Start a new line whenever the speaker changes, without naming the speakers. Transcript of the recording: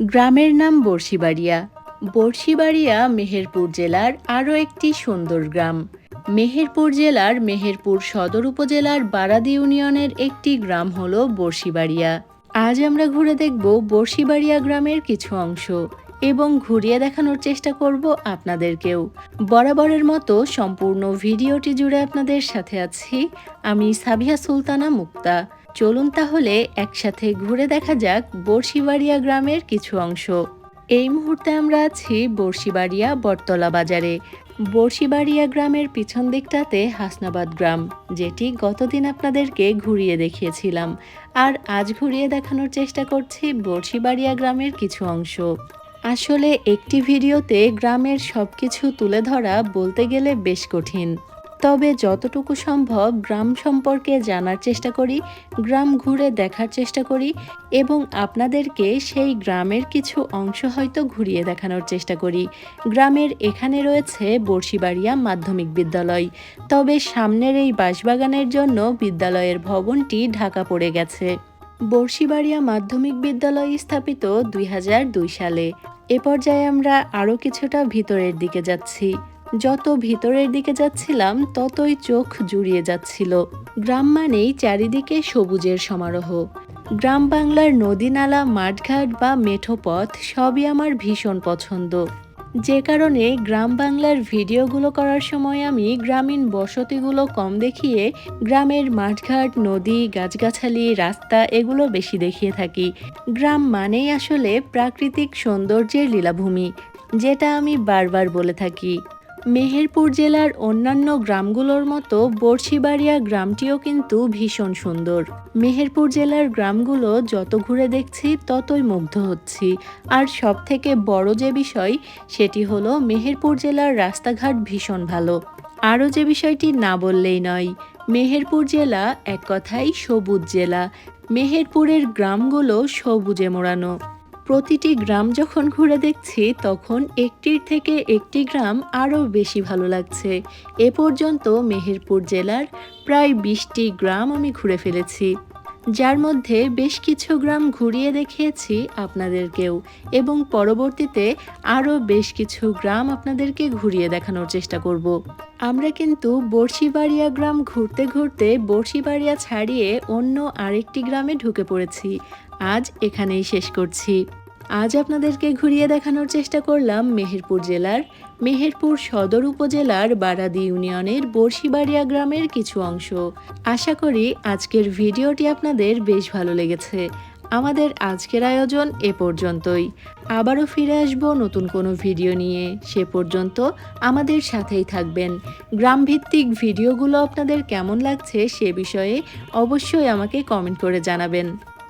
গ্রামের নাম বর্ষিবাড়িয়া বর্ষিবাড়িয়া মেহেরপুর জেলার আরও একটি সুন্দর গ্রাম। মেহেরপুর জেলার মেহেরপুর সদর উপজেলার বারাদি ইউনিয়নের একটি গ্রাম হল বর্ষিবাড়িয়া আজ আমরা ঘুরে দেখব বর্ষিবাড়িয়া গ্রামের কিছু অংশ এবং ঘুরিয়ে দেখানোর চেষ্টা করব আপনাদেরকেও। বরাবরের মতো সম্পূর্ণ ভিডিওটি জুড়ে আপনাদের সাথে আছি আমি সাবিহা সুলতানা মুক্তা। চলুন তাহলে একসাথে ঘুরে দেখা যাক বর্ষিবাড়িয়া গ্রামের কিছু অংশ। এই মুহূর্তে আমরা আছি বর্ষিবাড়িয়া বটতলা বাজারে। বর্ষিবাড়িয়া গ্রামের পিছন দিকটাতে হাসনাবাদ গ্রাম, যেটি গতদিন আপনাদেরকে ঘুরিয়ে দেখিয়েছিলাম। আর আজ ঘুরিয়ে দেখানোর চেষ্টা করছি বর্ষিবাড়িয়া গ্রামের কিছু অংশ। আসলে একটি ভিডিওতে গ্রামের সব কিছু তুলে ধরা বলতে গেলে বেশ কঠিন। তবে যতটুকু সম্ভব গ্রাম সম্পর্কে জানার চেষ্টা করি, গ্রাম ঘুরে দেখার চেষ্টা করি এবং আপনাদেরকে সেই গ্রামের কিছু অংশ হয়তো ঘুরিয়ে দেখানোর চেষ্টা করি। গ্রামের এখানে রয়েছে বর্ষিবাড়িয়া মাধ্যমিক বিদ্যালয়। তবে সামনের এই বাঁশবাগানের জন্য বিদ্যালয়ের ভবনটি ঢাকা পড়ে গেছে। বর্ষিবাড়িয়া মাধ্যমিক বিদ্যালয় স্থাপিত দুই হাজার দুই সালে। এ পর্যায়ে আমরা আরও কিছুটা ভিতরের দিকে যাচ্ছি। যত ভিতরের দিকে যাচ্ছিলাম, ততই চোখ জুড়িয়ে যাচ্ছিল। গ্রাম মানেই চারিদিকে সবুজের সমারোহ। গ্রাম বাংলার নদী নালা, মাঠঘাট বা মেঠো পথ সবই আমার ভীষণ পছন্দ। যে কারণে গ্রাম বাংলার ভিডিওগুলো করার সময় আমি গ্রামীণ বসতিগুলো কম দেখিয়ে গ্রামের মাঠঘাট, নদী, গাছগাছালি, রাস্তা এগুলো বেশি দেখিয়ে থাকি। গ্রাম মানেই আসলে প্রাকৃতিক সৌন্দর্যের লীলাভূমি, যেটা আমি বারবার বলে থাকি। মেহেরপুর জেলার অন্যান্য গ্রামগুলোর মতো বর্ষিবাড়িয়া গ্রামটিও কিন্তু ভীষণ সুন্দর। মেহেরপুর জেলার গ্রামগুলো যত ঘুরে দেখছি, ততই মুগ্ধ হচ্ছি। আর সব থেকে বড় যে বিষয়, সেটি হলো মেহেরপুর জেলার রাস্তাঘাট ভীষণ ভালো। আরও যে বিষয়টি না বললেই নয়, মেহেরপুর জেলা এক কথাই সবুজ জেলা। মেহেরপুরের গ্রামগুলো সবুজে মোড়ানো। প্রতিটি গ্রাম যখন ঘুরে দেখছি, তখন একটির থেকে একটি গ্রাম আরও বেশি ভালো লাগছে। এ পর্যন্ত মেহেরপুর জেলার প্রায় বিশটি গ্রাম আমি ঘুরে ফেলেছি। যার মধ্যে বেশ কিছু গ্রাম ঘুরিয়ে দেখিয়েছি আপনাদেরকেও এবং পরবর্তীতে আরও বেশ কিছু গ্রাম আপনাদেরকে ঘুরিয়ে দেখানোর চেষ্টা করব। আমরা কিন্তু বর্ষিবাড়িয়া গ্রাম ঘুরতে ঘুরতে বর্ষিবাড়িয়া ছাড়িয়ে অন্য আরেকটি গ্রামে ঢুকে পড়েছি। আজ এখানেই শেষ করছি। আজ আপনাদেরকে ঘুরিয়ে দেখানোর চেষ্টা করলাম মেহেরপুর জেলার মেহেরপুর সদর উপজেলার বারাদি ইউনিয়নের বর্ষিবাড়িয়া গ্রামের কিছু অংশ। আশা করি আজকের ভিডিওটি আপনাদের বেশ ভালো লেগেছে। আমাদের আজকের আয়োজন এ পর্যন্তই। আবারও ফিরে আসব নতুন কোনো ভিডিও নিয়ে। সে পর্যন্ত আমাদের সাথেই থাকবেন। গ্রামভিত্তিক ভিডিওগুলো আপনাদের কেমন লাগছে সে বিষয়ে অবশ্যই আমাকে কমেন্ট করে জানাবেন।